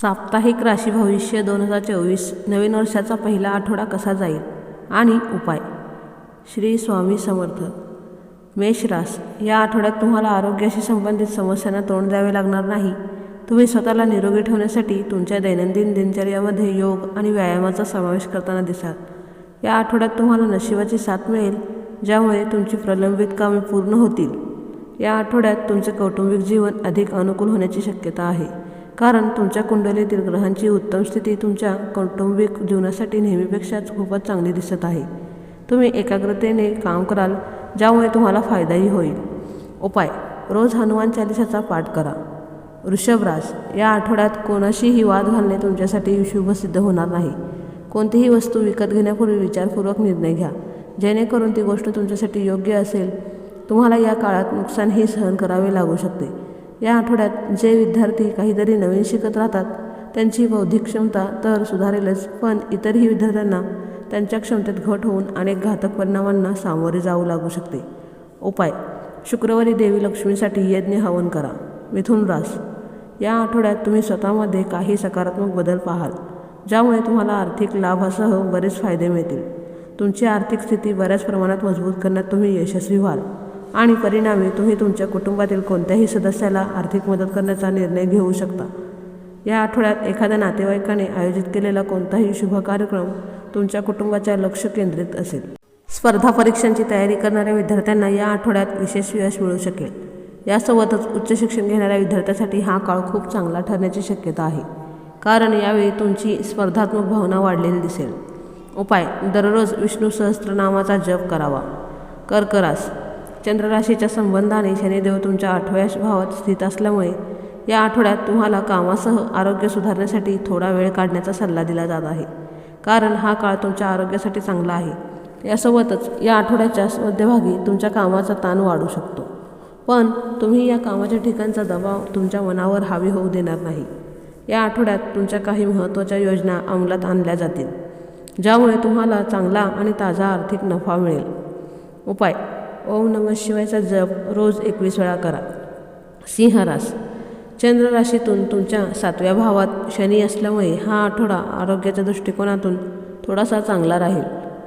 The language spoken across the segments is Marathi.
साप्ताहिक राशी भविष्य दोन हजार चोवीस नवीन वर्षाचा पहिला आठवडा कसा जाईल? आणि उपाय? श्री स्वामी समर्थ. मेषरास या आठवड्यात तुम्हाला आरोग्याशी संबंधित समस्यांना तोंड द्यावे लागणार नाही. तुम्ही स्वतःला निरोगी ठेवण्यासाठी तुमच्या दैनंदिन दिनचर्यामध्ये योग आणि व्यायामाचा समावेश करताना दिसाल. या आठवड्यात तुम्हाला नशिबाची साथ मिळेल ज्यामुळे तुमची प्रलंबित कामे पूर्ण होतील. या आठवड्यात तुमचे कौटुंबिक जीवन अधिक अनुकूल होण्याची शक्यता आहे. कारण तुमच्या कुंडलीतील ग्रहांची उत्तम स्थिती तुमच्या कौटुंबिक जीवनासाठी नेहमीपेक्षाच खूपच चांगली दिसत आहे. तुम्ही एकाग्रतेने काम कराल ज्यामुळे तुम्हाला फायदाही होईल. उपाय. रोज हनुमान चालिसाचा पाठ करा. वृषभराज या आठवड्यात कोणाशीही वाद घालणे तुमच्यासाठी शुभ सिद्ध होणार नाही. कोणतीही वस्तू विकत घेण्यापूर्वी विचारपूर्वक निर्णय घ्या. जेणेकरून ती गोष्ट तुमच्यासाठी योग्य असेल. तुम्हाला या काळात नुकसानही सहन करावे लागू शकते. या आठवड्यात जे विद्यार्थी काहीतरी नवीन शिकत राहतात त्यांची बौद्धिक क्षमता तर सुधारेलच पण इतरही विद्यार्थ्यांना त्यांच्या क्षमतेत घट होऊन अनेक घातक परिणामांना सामोरे जाऊ लागू शकते. उपाय शुक्रवारी देवी लक्ष्मीसाठी यज्ञ हवन करा. मिथुन रास. या आठवड्यात तुम्ही स्वतःमध्ये काही सकारात्मक बदल पाहाल ज्यामुळे तुम्हाला आर्थिक लाभासह बरेच फायदे मिळतील. तुमची आर्थिक स्थिती बऱ्याच प्रमाणात मजबूत करण्यात तुम्ही यशस्वी व्हाल. आणि परिणामी तुम्ही तुमच्या कुटुंबातील कोणत्याही सदस्याला आर्थिक मदत करण्याचा निर्णय घेऊ शकता. या आठवड्यात एखाद्या नातेवाईकाने आयोजित केलेला कोणताही शुभ कार्यक्रम तुमच्या कुटुंबाच्या लक्ष केंद्रित असेल. स्पर्धा परीक्षांची तयारी करणाऱ्या विद्यार्थ्यांना या आठवड्यात विशेष यश मिळू शकेल. यासोबतच उच्च शिक्षण घेणाऱ्या विद्यार्थ्यासाठी हा काळ खूप चांगला ठरण्याची शक्यता आहे. कारण यावेळी तुमची स्पर्धात्मक भावना वाढलेली दिसेल. उपाय दररोज विष्णू सहस्त्रनामाचा जप करावा. कर्करास चंद्रराशीच्या संबंधाने शनिदेव तुमच्या आठव्या भावात स्थित असल्यामुळे या आठवड्यात तुम्हाला कामासह आरोग्य सुधारण्यासाठी थोडा वेळ काढण्याचा सल्ला दिला जात आहे. कारण हा काळ तुमच्या आरोग्यासाठी चांगला आहे. यासोबतच या आठवड्याच्या मध्यभागी तुमच्या कामाचा ताण वाढू शकतो. पण तुम्ही या कामाच्या ठिकाणचा दबाव तुमच्या मनावर हावी होऊ देणार नाही. या आठवड्यात तुमच्या काही महत्त्वाच्या योजना अंमलात आणल्या जातील ज्यामुळे तुम्हाला चांगला आणि ताजा आर्थिक नफा मिळेल. उपाय ओम नम शिवायचा जप रोज एकवीस वेळा करा. सिंह रास. चंद्र राशीतून तुमच्या सातव्या भावात शनी असल्यामुळे हा आठवडा आरोग्याच्या दृष्टिकोनातून थोडासा चांगला राहील.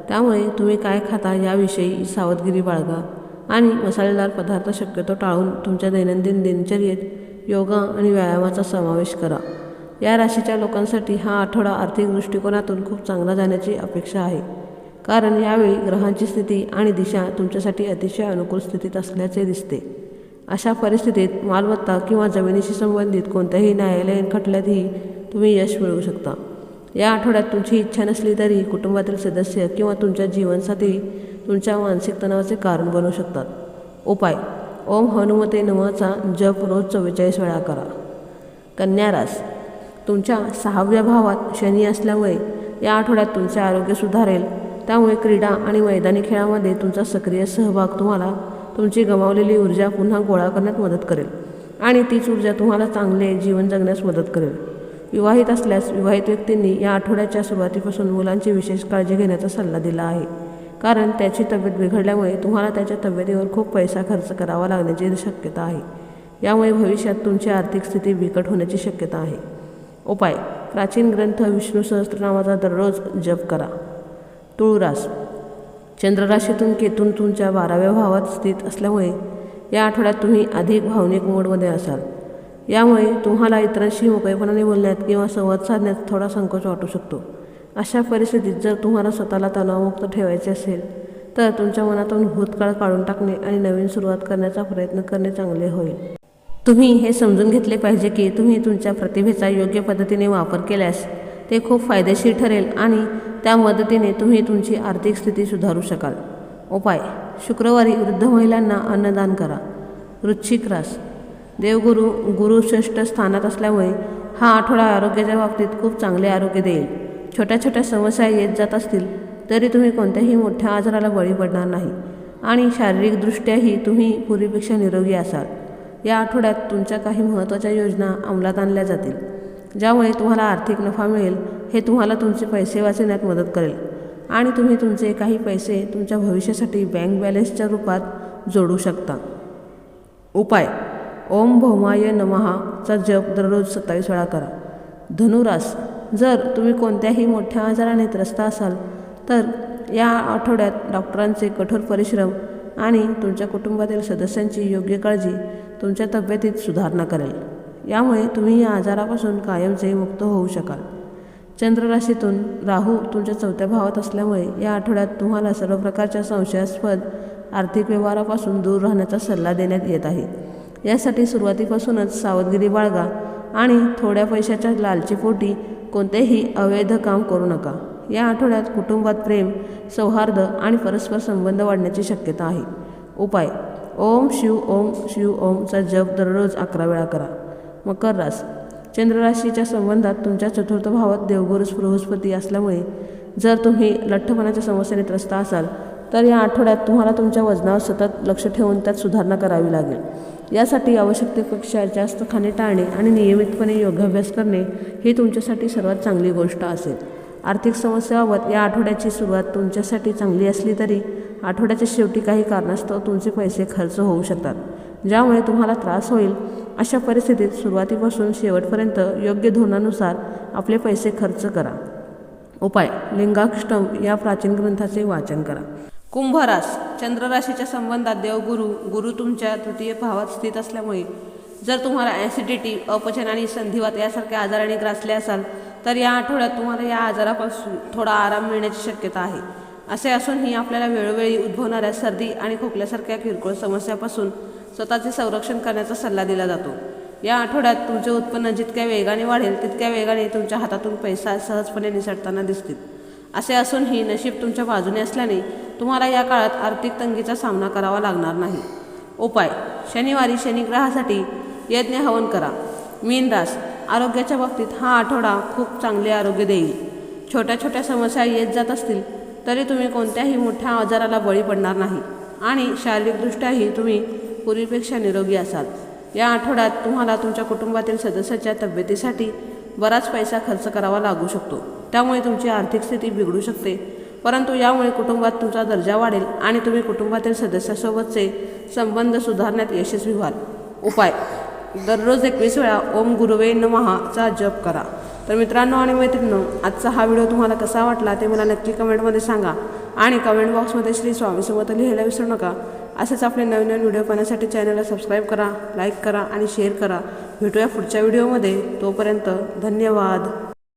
त्यामुळे तुम्ही काय खाता याविषयी सावधगिरी बाळगा आणि मसालेदार पदार्थ शक्यतो टाळून तुमच्या दैनंदिन दिनचर्येत योगा आणि व्यायामाचा समावेश करा. या राशीच्या लोकांसाठी हा आठवडा आर्थिक दृष्टिकोनातून खूप चांगला जाण्याची अपेक्षा आहे. कारण यावेळी ग्रहांची स्थिती आणि दिशा तुमच्यासाठी अतिशय अनुकूल स्थितीत असल्याचे दिसते. अशा परिस्थितीत मालमत्ता किंवा जमिनीशी संबंधित कोणत्याही न्यायालयीन खटल्यातही तुम्ही यश मिळवू शकता. या आठवड्यात तुमची इच्छा नसली तरी कुटुंबातील सदस्य किंवा तुमच्या जीवनसाथी तुमच्या मानसिक तणावाचे कारण बनू शकतात. उपाय. ओम हनुमते नमाचा जप रोज चव्वेचाळीस वेळा करा. कन्या रास. तुमच्या सहाव्या भावात शनी असल्यामुळे या आठवड्यात तुमचे आरोग्य सुधारेल. त्यामुळे क्रीडा आणि मैदानी खेळामध्ये तुमचा सक्रिय सहभाग तुम्हाला तुमची गमावलेली ऊर्जा पुन्हा गोळा करण्यात मदत करेल. आणि तीच ऊर्जा तुम्हाला चांगले जीवन जगण्यास मदत करेल. विवाहित असल्यास विवाहित व्यक्तींनी या आठवड्याच्या सुरुवातीपासून मुलांची विशेष काळजी घेण्याचा सल्ला दिला आहे. कारण त्याची तब्येत बिघडल्यामुळे तुम्हाला त्याच्या तब्येतीवर खूप पैसा खर्च करावा लागण्याची शक्यता आहे. यामुळे भविष्यात तुमची आर्थिक स्थिती बिकट होण्याची शक्यता आहे. उपाय. प्राचीन ग्रंथ विष्णू सहस्त्रनामाचा दररोज जप करा. तुळरास. चंद्रराशीतून केतून तुमच्या बाराव्या भावात स्थित असल्यामुळे या आठवड्यात तुम्ही अधिक भावनिक मोडमध्ये असाल. यामुळे तुम्हाला इतरांशी मोकळेपणाने बोलण्यात किंवा संवाद साधण्यात थोडा संकोच वाटू शकतो. अशा परिस्थितीत जर तुम्हाला स्वतःला तणावमुक्त ठेवायचे असेल तर तुमच्या मनातून भूतकाळ काढून टाकणे आणि नवीन सुरुवात करण्याचा प्रयत्न करणे चांगले होईल. तुम्ही हे समजून घेतले पाहिजे की तुम्ही तुमच्या प्रतिभेचा योग्य पद्धतीने वापर केल्यास ते खूप फायदेशीर ठरेल आणि त्या मदतीने तुम्ही तुमची आर्थिक स्थिती सुधारू शकाल. उपाय. शुक्रवारी वृद्ध महिलांना अन्नदान करा. वृश्चिक रास. देवगुरू गुरुश्रेष्ठ स्थानात असल्यामुळे हा आठवडा आरोग्याच्या बाबतीत खूप चांगले आरोग्य देईल. छोट्या छोट्या समस्या येत जात असतील तरी तुम्ही कोणत्याही मोठ्या आजाराला बळी पडणार नाही. आणि शारीरिकदृष्ट्याही तुम्ही पूर्वीपेक्षा निरोगी असाल. या आठवड्यात तुमच्या काही महत्त्वाच्या योजना अंमलात आणल्या जातील. ज्यामुळे तुम्हाला आर्थिक नफा मिळेल हे तुम्हाला तुमचे पैसे वाचवण्यात मदत करेल. आणि तुम्ही तुमचे काही पैसे तुमच्या भविष्यासाठी बँक बॅलन्सच्या रूपात जोडू शकता. उपाय. ओम भौमाय नमहाचा जप दररोज सत्तावीस वेळा करा. धनुरास जर तुम्ही कोणत्याही मोठ्या आजाराने त्रस्त असाल तर या आठवड्यात डॉक्टरांचे कठोर परिश्रम आणि तुमच्या कुटुंबातील सदस्यांची योग्य काळजी तुमच्या तब्येतीत सुधारणा करेल. यामुळे तुम्ही या आजारापासून कायमचे मुक्त होऊ शकाल. चंद्र राशीतून राहू तुमच्या चौथ्या भावात असल्यामुळे या आठवड्यात तुम्हाला सर्व प्रकारच्या संशयास्पद आर्थिक व्यवहारापासून दूर राहण्याचा सल्ला देण्यात येत आहे. यासाठी सुरुवातीपासूनच सावधगिरी बाळगा आणि थोड्या पैशाच्या लालचीपोटी कोणतेही अवैध काम करू नका. या आठवड्यात कुटुंबात प्रेम सौहार्द आणि परस्पर संबंध वाढण्याची शक्यता आहे. उपाय. ओम शिव ओम शिव ओमचा जप दररोज अकरा वेळा करा. मकर रास चंद्रराशीच्या संबंधात तुमच्या चतुर्थ भावात देवगुरु बृहस्पती असल्यामुळे जर तुम्ही लठ्ठपणाच्या समस्येने त्रस्त असाल तर या आठवड्यात तुम्हाला तुमच्या वजनावर सतत लक्ष ठेवून त्यात सुधारणा करावी लागेल. यासाठी आवश्यकतेपेक्षा जास्त खाणे टाळणे आणि नियमितपणे योगाभ्यास करणे ही तुमच्यासाठी सर्वात चांगली गोष्ट असेल. आर्थिक समस्याबाबत या आठवड्याची सुरुवात तुमच्यासाठी चांगली असली तरी आठवड्याच्या शेवटी काही कारणास्तव तुमचे पैसे खर्च होऊ शकतात. ज्यामुळे तुम्हाला त्रास होईल. अशा परिस्थितीत सुरुवातीपासून शेवटपर्यंत योग्य धोरणानुसार आपले पैसे खर्च करा. उपाय लिंगाष्टम या प्राचीन ग्रंथाचे वाचन करा. कुंभरास चंद्रराशीच्या चंद्र राशीच्या संबंधात देवगुरु गुरु तुमच्या तृतीय भावात स्थित असल्यामुळे जर तुम्हाला ॲसिडिटी अपचन आणि संधिवात यासारख्या आजाराने ग्रासले असाल तर या आठवड्यात तुम्हाला या आजारापासून थोडा आराम मिळण्याची शक्यता आहे. असे असूनही आपल्याला वेळोवेळी उद्भवणाऱ्या सर्दी आणि खोकल्यासारख्या किरकोळ समस्यापासून स्वतःचे संरक्षण करण्याचा सल्ला दिला जातो. या आठवड्यात तुमचे उत्पन्न जितक्या वेगाने वाढेल तितक्या वेगाने तुमच्या हातातून पैसा सहजपणे निसटताना दिसतील. असे असूनही नशीब तुमच्या बाजूने असल्याने तुम्हाला या काळात आर्थिक तंगीचा सामना करावा लागणार नाही. उपाय. शनिवारी शनिग्रहासाठी यज्ञ हवन करा. मीन रास. आरोग्याच्या बाबतीत हा आठवडा खूप चांगले आरोग्य देईल. छोट्या छोट्या समस्या येत जात असतील तरी तुम्ही कोणत्याही मोठ्या आजाराला बळी पडणार नाही. आणि शारीरिकदृष्ट्याही तुम्ही पूर्वीपेक्षा निरोगी असाल. या आठवड्यात तुम्हाला तुमच्या कुटुंबातील सदस्याच्या तब्येतीसाठी बराच पैसा खर्च करावा लागू शकतो. त्यामुळे तुमची आर्थिक स्थिती बिघडू शकते. परंतु यामुळे कुटुंबात तुमचा दर्जा वाढेल आणि तुम्ही कुटुंबातील सदस्यासोबतचे संबंध सुधारण्यात यशस्वी व्हाल. उपाय. दररोज एकवीस वेळा ओम गुरुवे नमहाचा जप करा. तर मित्रांनो आणि मैत्रिणींनो आजचा हा व्हिडिओ तुम्हाला कसा वाटला ते मला नक्की कमेंटमध्ये सांगा. आणि कमेंट बॉक्समध्ये श्री स्वामी समर्थ लिहायला विसरू नका. असेच आपले नवीन नवीन व्हिडिओ पाहण्यासाठी चॅनलला सबस्क्राईब करा लाईक करा आणि शेअर करा. भेटूया पुढच्या व्हिडिओमध्ये तोपर्यंत धन्यवाद.